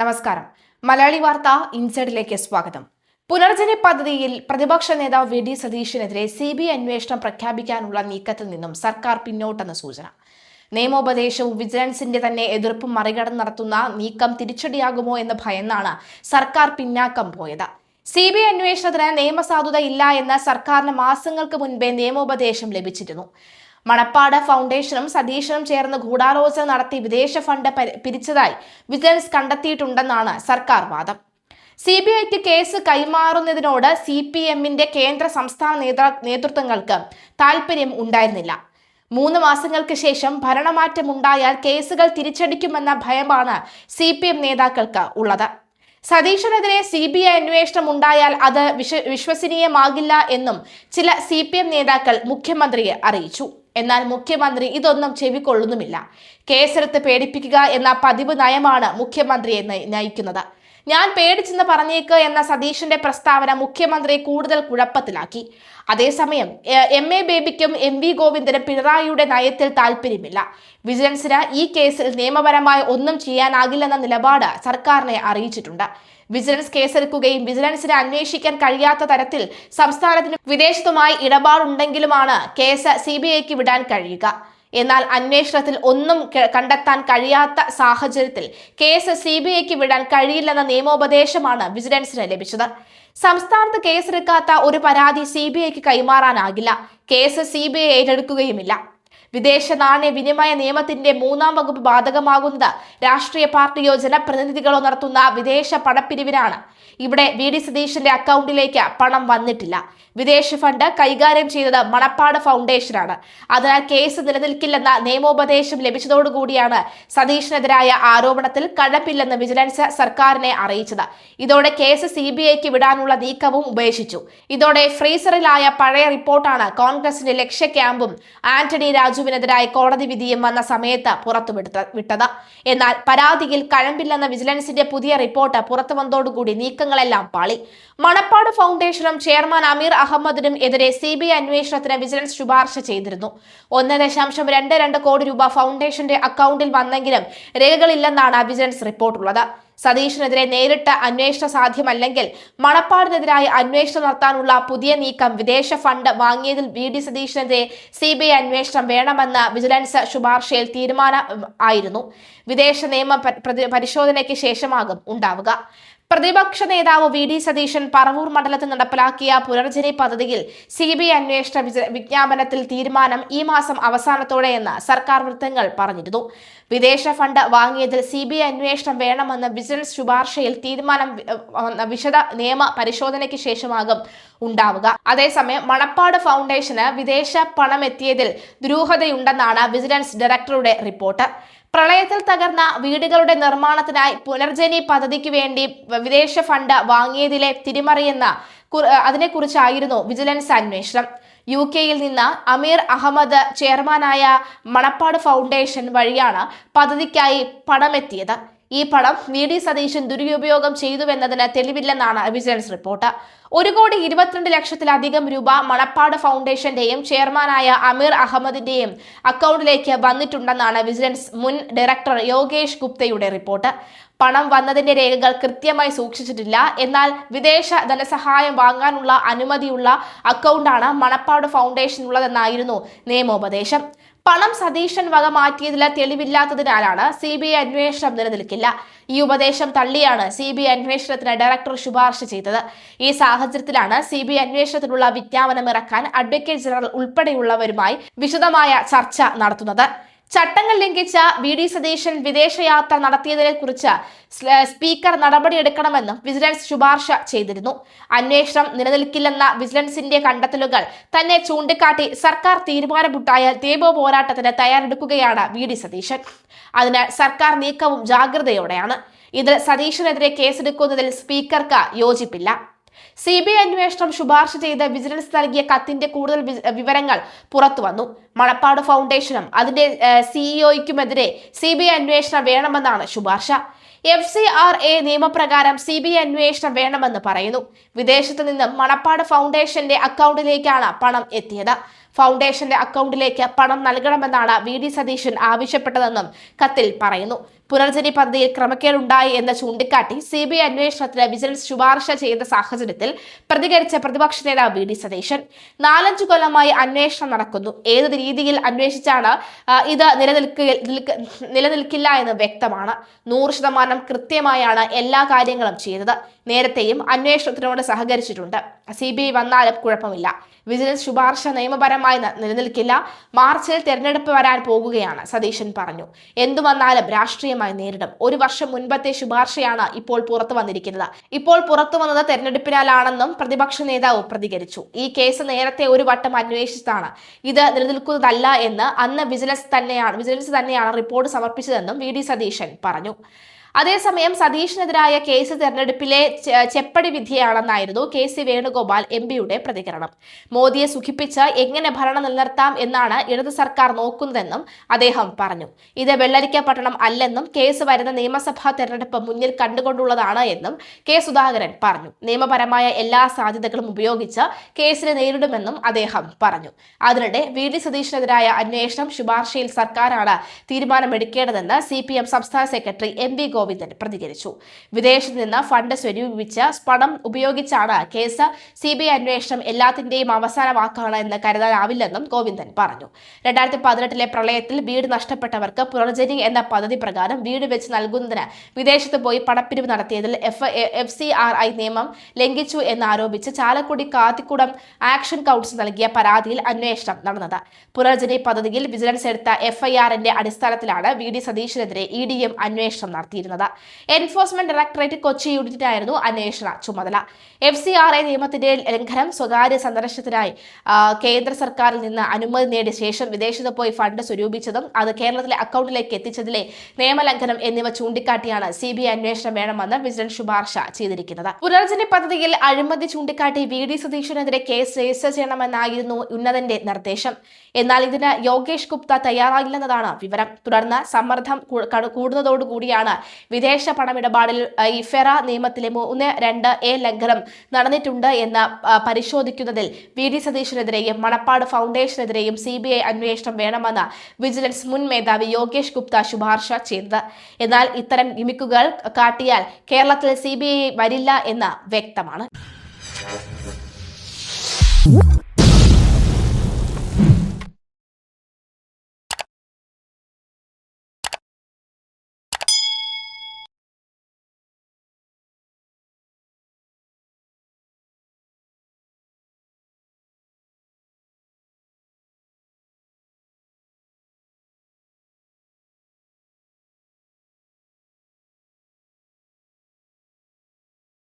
നമസ്കാരം. മലയാളി വാർത്ത ഇൻസൈഡിലേക്ക് സ്വാഗതം. പുനർജനി പദ്ധതിയിൽ പ്രതിപക്ഷ നേതാവ് വി. ഡി. സതീഷിനെതിരെ സി ബി ഐ അന്വേഷണം പ്രഖ്യാപിക്കാനുള്ള നീക്കത്തിൽ നിന്നും സർക്കാർ പിന്നോട്ടെന്ന സൂചന. നിയമോപദേശവും വിജിലൻസിന്റെ തന്നെ എതിർപ്പും മറികടന്ന് നടത്തുന്ന നീക്കം തിരിച്ചടിയാകുമോ എന്ന് ഭയന്നാണ് സർക്കാർ പിന്നാക്കം പോയത്. സി ബി ഐ അന്വേഷണത്തിന് നിയമസാധുത ഇല്ല എന്ന് സർക്കാരിന് മാസങ്ങൾക്ക് മുൻപേ നിയമോപദേശം ലഭിച്ചിരുന്നു. മണപ്പാട് ഫൗണ്ടേഷനും സതീശനും ചേർന്ന് ഗൂഢാലോചന നടത്തി വിദേശ ഫണ്ട് പിരിച്ചതായി വിജിലൻസ് കണ്ടെത്തിയിട്ടുണ്ടെന്നാണ് സർക്കാർ വാദം. സി ബി ഐക്ക് കേസ് കൈമാറുന്നതിനോട് സി പി എമ്മിന്റെ കേന്ദ്ര സംസ്ഥാന നേതൃ- നേതൃത്വങ്ങൾക്ക് താല്പര്യം ഉണ്ടായിരുന്നില്ല. മൂന്ന് മാസങ്ങൾക്ക് ശേഷം ഭരണമാറ്റമുണ്ടായാൽ കേസുകൾ തിരിച്ചടിക്കുമെന്ന ഭയമാണ് സി പി എം നേതാക്കൾക്ക് ഉള്ളത്. സതീശനെതിരെ സി ബി ഐ അന്വേഷണം ഉണ്ടായാൽ അത് വിശ്വ വിശ്വസനീയമാകില്ല എന്നും ചില സി പി എം നേതാക്കൾ മുഖ്യമന്ത്രിയെ അറിയിച്ചു. എന്നാൽ മുഖ്യമന്ത്രി ഇതൊന്നും ചെവിക്കൊള്ളുന്നുമില്ല. കേസെടുത്ത് പേടിപ്പിക്കുക എന്ന പതിവ് നയമാണ് മുഖ്യമന്ത്രിയെ നയി- നയിക്കുന്നത്. ഞാൻ പേടിച്ചെന്ന് പറഞ്ഞേക്ക് എന്ന സതീഷിന്റെ പ്രസ്താവന മുഖ്യമന്ത്രി കൂടുതൽ കുഴപ്പത്തിലാക്കി. അതേസമയം എം എ ബേബിക്കും എം വി ഗോവിന്ദനും പിണറായിയുടെ നയത്തിൽ താല്പര്യമില്ല. വിജിലൻസിന് ഈ കേസിൽ നിയമപരമായി ഒന്നും ചെയ്യാനാകില്ലെന്ന നിലപാട് സർക്കാരിനെ അറിയിച്ചിട്ടുണ്ട്. വിജിലൻസ് കേസെടുക്കുകയും വിജിലൻസിനെ അന്വേഷിക്കാൻ കഴിയാത്ത തരത്തിൽ സംസ്ഥാനത്തിന് വിദേശത്തുമായി ഇടപാടുണ്ടെങ്കിലുമാണ് കേസ് സി ബി ഐക്ക് വിടാൻ കഴിയുക. എന്നാൽ അന്വേഷണത്തിൽ ഒന്നും കണ്ടെത്താൻ കഴിയാത്ത സാഹചര്യത്തിൽ കേസ് സി ബി ഐക്ക് വിടാൻ കഴിയില്ലെന്ന നിയമോപദേശമാണ് വിജിലൻസിന് ലഭിച്ചത്. സംസ്ഥാനത്ത് കേസെടുക്കാത്ത ഒരു പരാതി സി ബി ഐക്ക് കൈമാറാനാകില്ല. കേസ് സി ബി ഐ ഏറ്റെടുക്കുകയുമില്ല. വിദേശ നാണയ വിനിമയ നിയമത്തിന്റെ മൂന്നാം വകുപ്പ് ബാധകമാകുന്നത് രാഷ്ട്രീയ പാർട്ടിയോ ജനപ്രതിനിധികളോ നടത്തുന്ന വിദേശ പണപ്പിരിവിനാണ്. ഇവിടെ വി ഡി സതീശന്റെ അക്കൗണ്ടിലേക്ക് പണം വന്നിട്ടില്ല. വിദേശ ഫണ്ട് കൈകാര്യം ചെയ്തത് മണപ്പാട് ഫൗണ്ടേഷനാണ്. അതിനാൽ കേസ് നിലനിൽക്കില്ലെന്ന നിയമോപദേശം ലഭിച്ചതോടുകൂടിയാണ് സതീഷിനെതിരായ ആരോപണത്തിൽ കഴപ്പില്ലെന്ന് വിജിലൻസ് സർക്കാരിനെ അറിയിച്ചത്. ഇതോടെ കേസ് സി ബി ഐക്ക് വിടാനുള്ള നീക്കവും ഉപേക്ഷിച്ചു. ഇതോടെ ഫ്രീസറിലായ പഴയ റിപ്പോർട്ടാണ് കോൺഗ്രസിന്റെ ലക്ഷ്യ ക്യാമ്പും ആന്റണി രാജുവിനെതിരായ കോടതി വിധിയും വന്ന സമയത്ത് പുറത്തുവിട്ടത് വിട്ടത്. എന്നാൽ പരാതിയിൽ കഴമ്പില്ലെന്ന വിജിലൻസിന്റെ പുതിയ റിപ്പോർട്ട് പുറത്തു വന്നതോടുകൂടി നീക്കങ്ങളെല്ലാം പാളി. മണപ്പാട് ഫൗണ്ടേഷനും ചെയർമാൻ അമീർ അഹമ്മദിനും എതിരെ സി ബി ഐ അന്വേഷണത്തിന് വിജിലൻസ് ശുപാർശ ചെയ്തിരുന്നു. ഒന്ന് ദശാംശം രണ്ട് രണ്ട് കോടി രൂപ ഫൗണ്ടേഷന്റെ അക്കൗണ്ടിൽ വന്നെങ്കിലും രേഖകളില്ലെന്നാണ് വിജിലൻസ് റിപ്പോർട്ടുള്ളത്. സതീഷിനെതിരെ നേരിട്ട് അന്വേഷണ സാധ്യമല്ലെങ്കിൽ മണപ്പാടിനെതിരായ അന്വേഷണം നടത്താനുള്ള പുതിയ നീക്കം വിദേശ ഫണ്ട് വാങ്ങിയതിൽ വി ഡി സതീഷിനെതിരെ സി ബി ഐ അന്വേഷണം വേണമെന്ന വിജിലൻസ് ശുപാർശയിൽ തീരുമാനം ആയിരുന്നു. വിദേശ നിയമ പരിശോധനയ്ക്ക് ശേഷമാകും ഉണ്ടാവുക. പ്രതിപക്ഷ നേതാവ് വി ഡി സതീശൻ പറവൂർ മണ്ഡലത്തിൽ നടപ്പിലാക്കിയ പുനർജനി പദ്ധതിയിൽ സി ബി ഐ അന്വേഷണ വിജ്ഞാപനത്തിൽ തീരുമാനം ഈ മാസം അവസാനത്തോടെയെന്ന് സർക്കാർ വൃത്തങ്ങൾ പറഞ്ഞിരുന്നു. വിദേശ ഫണ്ട് വാങ്ങിയതിൽ സി ബി ഐ അന്വേഷണം വേണമെന്ന വിജിലൻസ് ശുപാർശയിൽ തീരുമാനം വിശദ നിയമ പരിശോധനയ്ക്ക് ശേഷമാകും ഉണ്ടാവുക. അതേസമയം മണപ്പാട് ഫൗണ്ടേഷന് വിദേശ പണമെത്തിയതിൽ ദുരൂഹതയുണ്ടെന്നാണ് വിജിലൻസ് ഡയറക്ടറുടെ റിപ്പോർട്ട്. പ്രളയത്തിൽ തകർന്ന വീടുകളുടെ നിർമ്മാണത്തിനായി പുനർജനി പദ്ധതിക്ക് വേണ്ടി വിദേശ ഫണ്ട് വാങ്ങിയതിലെ തിരിമറിയെന്ന അതിനെക്കുറിച്ചായിരുന്നു വിജിലൻസ് അന്വേഷണം. യു കെയിൽ നിന്ന് അമീർ അഹമ്മദ് ചെയർമാനായ മണപ്പാട് ഫൗണ്ടേഷൻ വഴിയാണ് പദ്ധതിക്കായി പണമെത്തിയത്. ഈ പണം വി ഡി സതീശൻ ദുരുപയോഗം ചെയ്തുവെന്നതിന് തെളിവില്ലെന്നാണ് വിജിലൻസ് റിപ്പോർട്ട്. ഒരു കോടി ഇരുപത്തിരണ്ട് ലക്ഷത്തിലധികം രൂപ മണപ്പാട് ഫൗണ്ടേഷന്റെയും ചെയർമാനായ അമീർ അഹമ്മദിന്റെയും അക്കൗണ്ടിലേക്ക് വന്നിട്ടുണ്ടെന്നാണ് വിജിലൻസ് മുൻ ഡയറക്ടർ യോഗേഷ് ഗുപ്തയുടെ റിപ്പോർട്ട്. പണം വന്നതിന്റെ രേഖകൾ കൃത്യമായി സൂക്ഷിച്ചിട്ടില്ല. എന്നാൽ വിദേശ ധനസഹായം വാങ്ങാനുള്ള അനുമതിയുള്ള അക്കൗണ്ടാണ് മണപ്പാട് ഫൗണ്ടേഷനുള്ളതെന്നായിരുന്നു നിയമോപദേശം. പണം സതീശൻ വക മാറ്റിയതിൽ തെളിവില്ലാത്തതിനാലാണ് സി ബി ഐ അന്വേഷണം നിലനിൽക്കില്ല. ഈ ഉപദേശം തള്ളിയാണ് സി ബി ഐ അന്വേഷണത്തിന് ഡയറക്ടർ ശുപാർശ ചെയ്തത്. ഈ സാഹചര്യത്തിലാണ് സി ബി ഐ അന്വേഷണത്തിനുള്ള വിജ്ഞാപനം ഇറക്കാൻ അഡ്വക്കേറ്റ് ജനറൽ ഉൾപ്പെടെയുള്ളവരുമായി വിശദമായ ചർച്ച നടത്തുന്നത്. ചട്ടങ്ങൾ ലംഘിച്ച വി ഡി സതീശൻ വിദേശയാത്ര നടത്തിയതിനെ കുറിച്ച് സ്പീക്കർ നടപടിയെടുക്കണമെന്നും വിജിലൻസ് ശുപാർശ ചെയ്തിരുന്നു. അന്വേഷണം നിലനിൽക്കില്ലെന്ന വിജിലൻസിന്റെ കണ്ടെത്തലുകൾ തന്നെ ചൂണ്ടിക്കാട്ടി സർക്കാർ തീരുമാനമുണ്ടായാൽ നിയമ പോരാട്ടത്തിന് തയ്യാറെടുക്കുകയാണ് വി ഡി സതീശൻ. അതിനാൽ സർക്കാർ നീക്കവും ജാഗ്രതയോടെയാണ്. ഇതിൽ സതീശനെതിരെ കേസെടുക്കുന്നതിൽ സ്പീക്കർക്ക് യോജിപ്പില്ല. സി ബി ഐ അന്വേഷണം ശുപാർശ ചെയ്ത് വിജിലൻസ് നൽകിയ കത്തിന്റെ കൂടുതൽ വിവരങ്ങൾ പുറത്തുവന്നു മണപ്പാട് ഫൗണ്ടേഷനും അതിന്റെ സിഇഒയ്ക്കുമെതിരെ സി ബി ഐ അന്വേഷണം വേണമെന്നാണ് ശുപാർശ. എഫ് സി ആർ എ നിയമപ്രകാരം സി ബി ഐ അന്വേഷണം വേണമെന്ന് പറയുന്നു. വിദേശത്ത് നിന്നും മണപ്പാട് ഫൗണ്ടേഷന്റെ അക്കൗണ്ടിലേക്കാണ് പണം എത്തിയത്. ഫൗണ്ടേഷന്റെ അക്കൗണ്ടിലേക്ക് പണം നൽകണമെന്നാണ് വി ഡി സതീശൻ ആവശ്യപ്പെട്ടതെന്നും കത്തിൽ പറയുന്നു. പുനർജനി പദ്ധതിയിൽ ക്രമക്കേടുണ്ടായി എന്ന് ചൂണ്ടിക്കാട്ടി സി ബി ഐ അന്വേഷണത്തിന് വിജിലൻസ് ശുപാർശ ചെയ്ത സാഹചര്യത്തിൽ പ്രതികരിച്ച പ്രതിപക്ഷ നേതാവ് വി ഡി സതീശൻ. നാലഞ്ചു കൊല്ലമായി അന്വേഷണം നടക്കുന്നു. ഏത് രീതിയിൽ അന്വേഷിച്ചാണ് ഇത് നിലനിൽക്കുക നിലനിൽക്കില്ല എന്ന് വ്യക്തമാണ്. നൂറ് ശതമാനം കൃത്യമായാണ് എല്ലാ കാര്യങ്ങളും ചെയ്തത്. നേരത്തെയും അന്വേഷണത്തിനോട് സഹകരിച്ചിട്ടുണ്ട്. സി ബി ഐ വന്നാലും കുഴപ്പമില്ല. വിജിലൻസ് ശുപാർശ നിയമപരമായി നിലനിൽക്കില്ല. മാർച്ചിൽ തെരഞ്ഞെടുപ്പ് വരാൻ പോകുകയാണ് സതീശൻ പറഞ്ഞു. എന്തു വന്നാലും രാഷ്ട്രീയമായി നേരിടും. ഒരു വർഷം മുൻപത്തെ ശുപാർശയാണ് ഇപ്പോൾ പുറത്തു വന്നിരിക്കുന്നത്. ഇപ്പോൾ പുറത്തു വന്നത് തെരഞ്ഞെടുപ്പിനാലാണെന്നും പ്രതിപക്ഷ നേതാവ് പ്രതികരിച്ചു. ഈ കേസ് നേരത്തെ ഒരു വട്ടം അന്വേഷിച്ചതാണ്. ഇത് നിലനിൽക്കുന്നതല്ല എന്ന് അന്ന് വിജിലൻസ് തന്നെയാണ് വിജിലൻസ് തന്നെയാണ് റിപ്പോർട്ട് സമർപ്പിച്ചതെന്നും വി ഡി സതീശൻ പറഞ്ഞു. അതേസമയം സതീഷിനെതിരായ കേസ് തെരഞ്ഞെടുപ്പിലെ ചെപ്പടി വിധിയാണെന്നായിരുന്നു കെ സി വേണുഗോപാൽ എം പിയുടെ പ്രതികരണം. മോദിയെ സുഖിപ്പിച്ച് എങ്ങനെ ഭരണം നിലനിർത്താം എന്നാണ് ഇടത് സർക്കാർ നോക്കുന്നതെന്നും അദ്ദേഹം പറഞ്ഞു. ഇത് വെള്ളരിക്കപ്പട്ടണം അല്ലെന്നും കേസ് വരുന്ന നിയമസഭാ തെരഞ്ഞെടുപ്പ് മുന്നിൽ കണ്ടുകൊണ്ടുള്ളതാണ് എന്നും കെ സുധാകരൻ പറഞ്ഞു. നിയമപരമായ എല്ലാ സാധ്യതകളും ഉപയോഗിച്ച് കേസിനെ നേരിടുമെന്നും അദ്ദേഹം പറഞ്ഞു. അതിനിടെ വി ഡി സതീഷിനെതിരായ അന്വേഷണം ശുപാർശയിൽ സർക്കാരാണ് തീരുമാനമെടുക്കേണ്ടതെന്ന് സി പി എം സംസ്ഥാന സെക്രട്ടറി എം വി ഗോവിന്ദൻ പ്രതികരിച്ചു. വിദേശത്ത് നിന്ന് ഫണ്ട് സ്വരൂപിച്ച് പണം ഉപയോഗിച്ചാണ് കേസ് സി ബി ഐ അന്വേഷണം എല്ലാത്തിന്റെയും അവസാന വാക്കാണ് എന്ന് കരുതാനാവില്ലെന്നും ഗോവിന്ദൻ പറഞ്ഞു. രണ്ടായിരത്തി പതിനെട്ടിലെ പ്രളയത്തിൽ വീട് നഷ്ടപ്പെട്ടവർക്ക് പുനർജനി എന്ന പദ്ധതി പ്രകാരം വീട് വെച്ച് നൽകുന്നതിന് വിദേശത്ത് പോയി പണപ്പിരിവ് നടത്തിയതിൽ F F C R I നിയമം ലംഘിച്ചു എന്നാരോപിച്ച് ചാലക്കുടി കാത്തിക്കുടം ആക്ഷൻ കൗൺസിൽ നൽകിയ പരാതിയിൽ അന്വേഷണം നടന്നത്. പുനർജനി പദ്ധതിയിൽ വിജിലൻസ് എടുത്ത എഫ്ഐആറിന്റെ അടിസ്ഥാനത്തിലാണ് വി ഡി സതീഷിനെതിരെ ഇ ഡി എം അന്വേഷണം നടത്തിയിരുന്നത്. എൻഫോഴ്സ്മെന്റ് ഡയറക്ടറേറ്റ് കൊച്ചി യൂണിറ്റിനായിരുന്നു അന്വേഷണ ചുമതല. എഫ് സി ആർ ഐ നിയമത്തിന്റെ ലംഘനം സ്വകാര്യ സന്ദർശനത്തിനായി കേന്ദ്ര സർക്കാരിൽ നിന്ന് അനുമതി നേടിയ ശേഷം വിദേശത്ത് പോയി ഫണ്ട് സ്വരൂപിച്ചതും അത് കേരളത്തിലെ അക്കൗണ്ടിലേക്ക് എത്തിച്ചതിലെ നിയമലംഘനം എന്നിവ ചൂണ്ടിക്കാട്ടിയാണ് സി ബി ഐ അന്വേഷണം വേണമെന്ന് വിജിലൻസ് ശുപാർശ ചെയ്തിരിക്കുന്നത്. പുനർജനി പദ്ധതിയിൽ അഴിമതി ചൂണ്ടിക്കാട്ടി വി ഡി സതീഷിനെതിരെ കേസ് രജിസ്റ്റർ ചെയ്യണമെന്നായിരുന്നു ഉന്നതന്റെ നിർദ്ദേശം. എന്നാൽ ഇതിന് യോഗേഷ് ഗുപ്ത തയ്യാറാകില്ലെന്നതാണ് വിവരം. തുടർന്ന് സമ്മർദ്ദം കൂടുന്നതോടുകൂടിയാണ് വിദേശ പണമിടപാടിൽ ഈ ഫെറ നിയമത്തിലെ മൂന്ന് രണ്ട് എ ലംഘനം നടന്നിട്ടുണ്ട് എന്ന് പരിശോധിക്കുന്നതിൽ വി ഡി സതീഷിനെതിരെയും മണപ്പാട് ഫൗണ്ടേഷനെതിരെയും സി ബി ഐ അന്വേഷണം വേണമെന്ന് വിജിലൻസ് മുൻ മേധാവി യോഗേഷ് ഗുപ്ത ശുപാർശ ചെയ്തത്. എന്നാൽ ഇത്തരം ഗിമിക്കുകൾ കാട്ടിയാൽ കേരളത്തിൽ സി വരില്ല എന്ന് വ്യക്തമാണ്.